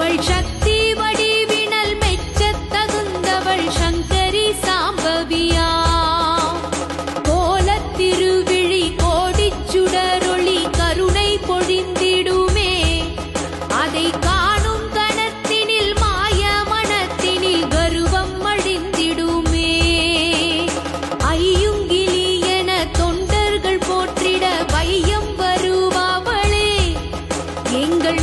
தகுந்தவள் சக்தி வடிவினல் மெச்ச தகுந்தவள் சங்கரி சாம்பவியா. கோலத்திருவிழி கோடிச்சுடரொளி கருணை பொழிந்திடுமே. அதை காணும் கணத்தினில் மாய மனத்தினில் கருவம் அழிந்திடுமே. ஐயுங்கிலி என தொண்டர்கள் போற்றிட பையம் வருவாவளே. எங்கள்